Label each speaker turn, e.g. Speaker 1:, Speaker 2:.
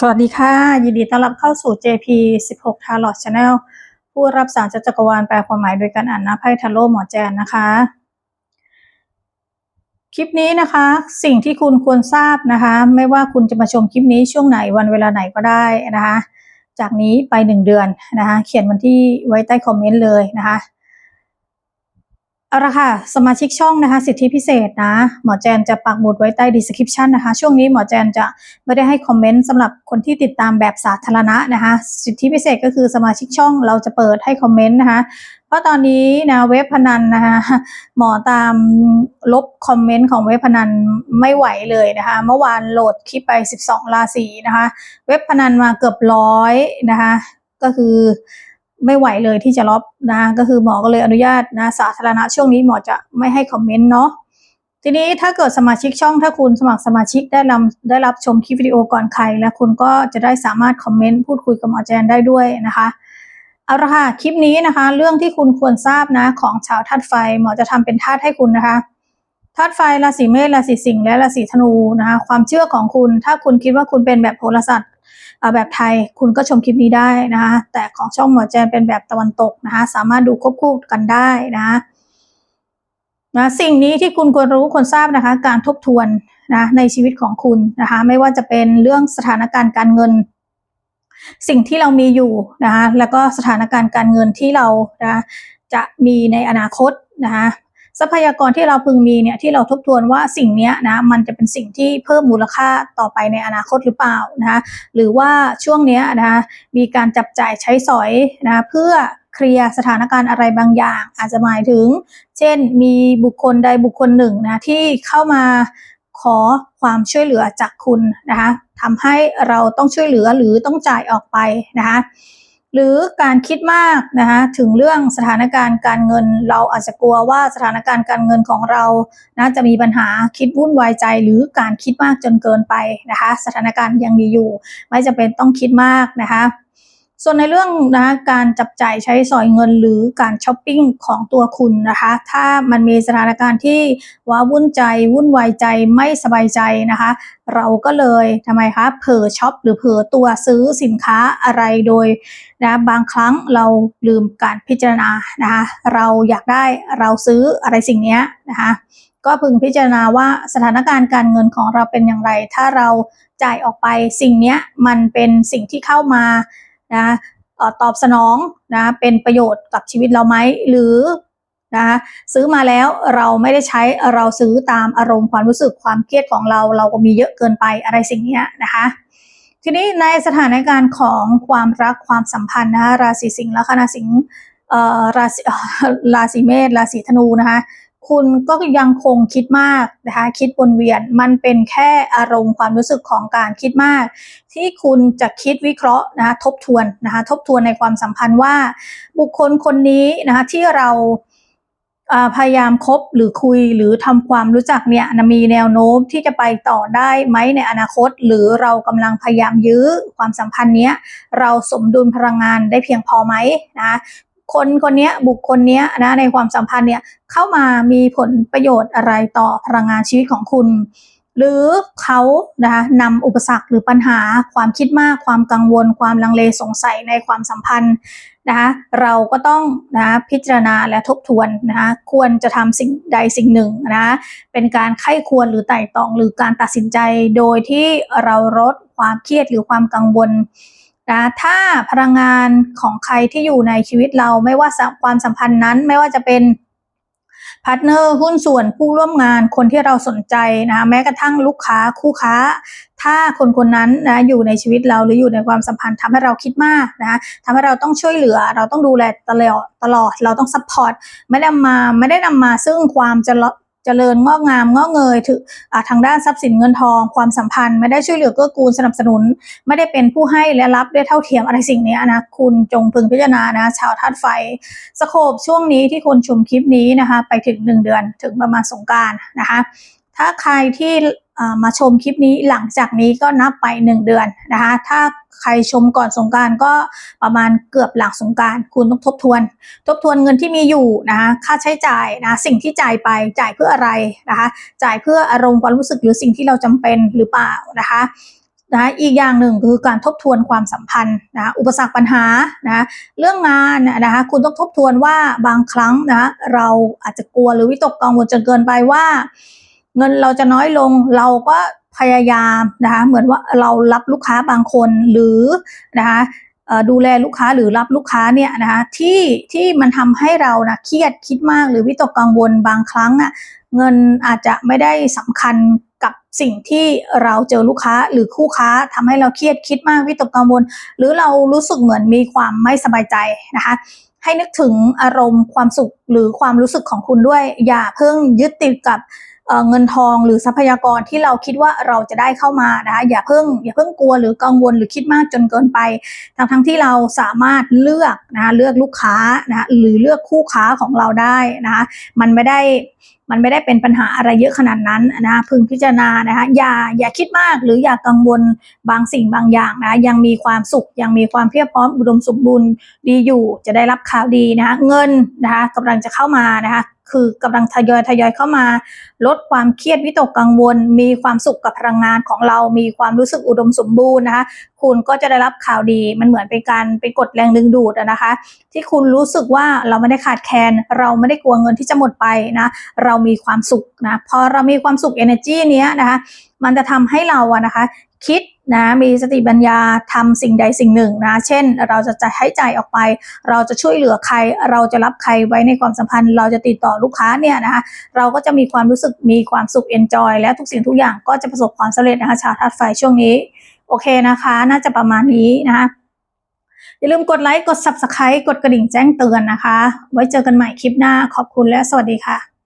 Speaker 1: สวัสดีค่ะ ยินดีต้อนรับเข้าสู่ JP 16 Tarot Channel ผู้รับสารจากจักรวาลแปลความหมายโดยการอ่านหน้าไพ่ทาโร่หมอแจนนะคะ คลิปนี้นะคะ สิ่งที่คุณควรทราบนะคะ ไม่ว่าคุณจะมาชมคลิปนี้ช่วงไหนวันเวลาไหนก็ได้นะคะ จากนี้ไปหนึ่งเดือนนะคะ เขียนวันที่ไว้ใต้คอมเมนต์เลยนะคะ เอาละค่ะสมาชิกช่องนะคะ สิทธิพิเศษนะหมอแจนจะปักหมุดไว้ใต้ description นะคะ ช่วงนี้หมอแจนจะไม่ได้ให้คอมเมนต์สำหรับคนที่ติดตามแบบสาธารณะนะคะ สิทธิพิเศษก็คือสมาชิกช่องเราจะเปิดให้คอมเมนต์นะคะเพราะตอนนี้นะเว็บพนันนะคะหมอตามลบคอมเมนต์ของเว็บพนันไม่ไหวเลยนะคะ เมื่อวานโหลดคลิปไป 12 ราศีนะคะ เว็บพนันมาเกือบร้อยนะคะ ก็คือ ไม่ไหวเลยที่จะลบนะก็คือหมอก็เลยอนุญาตนะสาธารณะช่วงนี้หมอจะไม่ให้คอมเมนต์เนาะทีนี้ถ้าเกิดสมาชิกช่องถ้าคุณสมัครสมาชิกได้รับได้รับชมคลิปวิดีโอก่อนใคร และคุณก็จะได้สามารถคอมเมนต์พูดคุยกับหมอแจนได้ด้วยนะคะเอาละค่ะคลิปนี้นะคะ เรื่องที่คุณควรทราบนะของชาวธาตุไฟหมอจะทำเป็นธาตุให้คุณนะคะธาตุไฟราศีเมษราศีสิงห์และราศีธนูนะคะความเชื่อของคุณ ถ้าคุณคิดว่าคุณเป็นแบบโหราศาสตร์ แบบไทยคุณก็ชมคลิปนี้ได้นะคะแต่ของช่องหมอแจนเป็นแบบตะวันตกนะคะสามารถดูควบคู่กันได้นะนะสิ่งนี้ที่คุณควรรู้ควรทราบนะคะ การทบทวนนะในชีวิตของคุณนะคะไม่ว่าจะเป็นเรื่องสถานการณ์การเงิน สิ่งที่เรามีอยู่นะคะแล้วก็สถานการณ์การเงินที่เรานะจะมีในอนาคตนะคะ ทรัพยากรที่เราพึงมีเนี่ยที่เราทบทวนว่าสิ่งนี้นะมันจะเป็นสิ่งที่เพิ่มมูลค่าต่อไปในอนาคตหรือเปล่านะคะหรือว่าช่วงนี้นะคะมีการจับจ่ายใช้สอยนะเพื่อเคลียร์สถานการณ์อะไรบางอย่าง อาจจะหมายถึง เช่นมีบุคคลใดบุคคลหนึ่งนะที่เข้ามาขอความช่วยเหลือจากคุณนะคะทำให้เราต้องช่วยเหลือหรือต้องจ่ายออกไปนะคะ หรือการคิดมากนะคะถึงเรื่องสถานการณ์การเงิน เราอาจจะกลัวว่าสถานการณ์การเงินของเรานะจะมีปัญหาคิดวุ่นวายใจ หรือการคิดมากจนเกินไปนะคะ สถานการณ์ยังมีอยู่ ไม่จำเป็นต้องคิดมากนะคะ ส่วนในเรื่องนะการจับจ่ายใช้สอยเงินหรือการช้อปปิ้งของตัวคุณนะคะ ถ้ามันมีสถานการณ์ที่ว้าวุ่นใจวุ่นวายใจไม่สบายใจนะคะ เราก็เลยทำไมคะเผลอช็อปหรือเผลอตัวซื้อสินค้าอะไรโดยนะบางครั้งเราลืมการพิจารณานะคะเราอยากได้เราซื้ออะไรสิ่งนี้นะคะก็พึงพิจารณาว่าสถานการณ์การเงินของเราเป็นอย่างไร ถ้าเราจ่ายออกไปสิ่งนี้มันเป็นสิ่งที่เข้ามา นะตอบสนองนะเป็นประโยชน์กับชีวิตเราไหมหรือนะซื้อมาแล้วเราไม่ได้ใช้เราซื้อตามอารมณ์ความรู้สึกความเครียดของเรา เราก็มีเยอะเกินไปอะไรสิ่งนี้นะคะ ทีนี้ในสถานการณ์ของความรักความสัมพันธ์นะคะราศีสิงห์และคณะสิงห์ราศีราศีเมษราศีธนูนะคะ คุณก็ยังคงคิดมากนะคะคิดวนเวียนมันเป็นแค่อารมณ์ความรู้สึกของการคิดมาก ที่คุณจะคิดวิเคราะห์นะคะทบทวนนะคะทบทวนในความสัมพันธ์ว่า บุคคลคนนี้นะคะที่เราพยายามคบหรือคุยหรือทำความรู้จักเนี่ยมีแนวโน้มที่จะไปต่อได้ไหมในอนาคต หรือเรากำลังพยายามยื้อความสัมพันธ์เนี้ยเราสมดุลพลังงานได้เพียงพอไหมนะ คนคนนี้บุคคลนี้นะในความสัมพันธ์เนี่ยเข้ามามีผลประโยชน์อะไรต่อพลังงานชีวิตของคุณ หรือเขานะคะนำอุปสรรคหรือปัญหาความคิดมากความกังวล ความลังเลสงสัยในความสัมพันธ์นะคะเราก็ต้องนะพิจารณาและทบทวนนะคะควรจะทำสิ่งใดสิ่งหนึ่งนะเป็นการไข้ควรหรือไต่ตองหรือการตัดสินใจโดยที่เราลดความเครียดหรือความกังวล นะถ้าพลังงานของใครที่อยู่ในชีวิตเราไม่ว่าความสัมพันธ์นั้น ไม่ว่าจะเป็นพาร์ทเนอร์หุ้นส่วนผู้ร่วมงานคนที่เราสนใจนะแม้กระทั่งลูกค้าคู่ค้า ถ้าคนคนนั้นนะอยู่ในชีวิตเราหรืออยู่ในความสัมพันธ์ทำให้เราคิดมากนะทำให้เราต้องช่วยเหลือ เราต้องดูแลตลอดตลอด เราต้องซัพพอร์ตไม่ได้มาไม่ได้นำมาซึ่งความจะ เจริญงอกงามงอกเงยถึงทางด้านทรัพย์สินเงินทอง ความสัมพันธ์ ไม่ได้ช่วยเหลือเกื้อกูลสนับสนุน ไม่ได้เป็นผู้ให้และรับได้เท่าเทียมอะไรสิ่งนี้นะคุณจงพึงพิจารณานะ ชาวธาตุไฟสโคบช่วงนี้ที่คุณชมคลิปนี้นะคะ ไปถึง 1 เดือนถึงประมาณสงการนะคะถ้าใครที่ มาชมคลิปนี้หลังจากนี้ก็นับไป 1 เดือนนะคะ ถ้าใครชมก่อนสงการก็ประมาณเกือบหลังสงการคุณต้องทบทวน ทบทวนเงินที่มีอยู่นะคะค่าใช้จ่ายนะสิ่งที่จ่ายไปจ่ายเพื่ออะไรนะคะ จ่ายเพื่ออารมณ์ความรู้สึกหรือสิ่งที่เราจำเป็นหรือเปล่านะคะนะคะอีกอย่างหนึ่งคือการทบทวนความสัมพันธ์นะคะอุปสรรคปัญหานะะเรื่องงานนะคะคุณต้องทบทวนว่าบางครั้งนะะเราอาจจะกลัวหรือวิตกกังวลจนเกินไปว่า เงินเราจะน้อยลงเราก็พยายามนะคะเหมือนว่าเรารับลูกค้าบางคนหรือนะคะดูแลลูกค้าหรือรับลูกค้าเนี่ยนะคะที่ที่มันทำให้เรานะเครียดคิดมากหรือวิตกกังวลบางครั้งอะเงินอาจจะไม่ได้สำคัญกับสิ่งที่เราเจอลูกค้าหรือคู่ค้าทำให้เราเครียดคิดมากวิตกกังวล หรือเรารู้สึกเหมือนมีความไม่สบายใจนะคะให้นึกถึงอารมณ์ความสุขหรือความรู้สึกของคุณด้วย อย่าเพิ่งยึดติดกับ เเงินทองหรือทรัพยากรที่เราคิดว่าเราจะได้เข้ามานะคะอย่าเพิ่งอย่าเพิ่งกลัวหรือกังวลหรือคิดมากจนเกินไปทั้งทั้งที่เราสามารถเลือกนะคะเลือกลูกค้านะคะหรือเลือกคู่ค้าของเราได้นะคะมันไม่ได้มันไม่ได้เป็นปัญหาอะไรเยอะขนาดนั้นนะพึงพิจารณานะคะอย่าอย่าคิดมากหรืออย่ากังวลบางสิ่งบางอย่างนะยังมีความสุขยังมีความเพียบพร้อมอุดมสมบูรณ์ดีอยู่จะได้รับข่าวดีนะคะเงินนะคะกำลังจะเข้ามานะคะ คือกำลังทยอยทยอยเข้ามา ลดความเครียดวิตกกังวล มีความสุขกับพลังงานของเรา มีความรู้สึกอุดมสมบูรณ์นะคะ คุณก็จะได้รับข่าวดีมันเหมือนเป็นการไปกดแรงดึงดูดอะนะคะ ที่คุณรู้สึกว่าเราไม่ได้ขาดแคลนเราไม่ได้กลัวเงินที่จะหมดไปนะเรามีความสุขนะพอเรามีความสุข energy เนี้ยนะคะ มันจะทำให้เราอะนะคะ คิด นะมีสติปัญญาทำสิ่งใดสิ่งหนึ่งนะ เช่น เราจะจะให้ใจายออกไป เราจะช่วยเหลือใคร เราจะรับใครไว้ในความสัมพันธ์ เราจะติดต่อลูกค้าเนี่ยนะคะเราก็จะมีความรู้สึกมีความสุข enjoy และทุกสิ่งทุกอย่างก็จะประสบความสำเร็จนะคะชาวธาตุไฟช่วงนี้ โอเคนะคะ น่าจะประมาณนี้นะคะอย่าลืมกดไลค์กด subscribe กดกระดิ่งแจ้งเตือนนะคะ ไว้เจอกันใหม่คลิปหน้าขอบคุณและสวัสดีค่ะ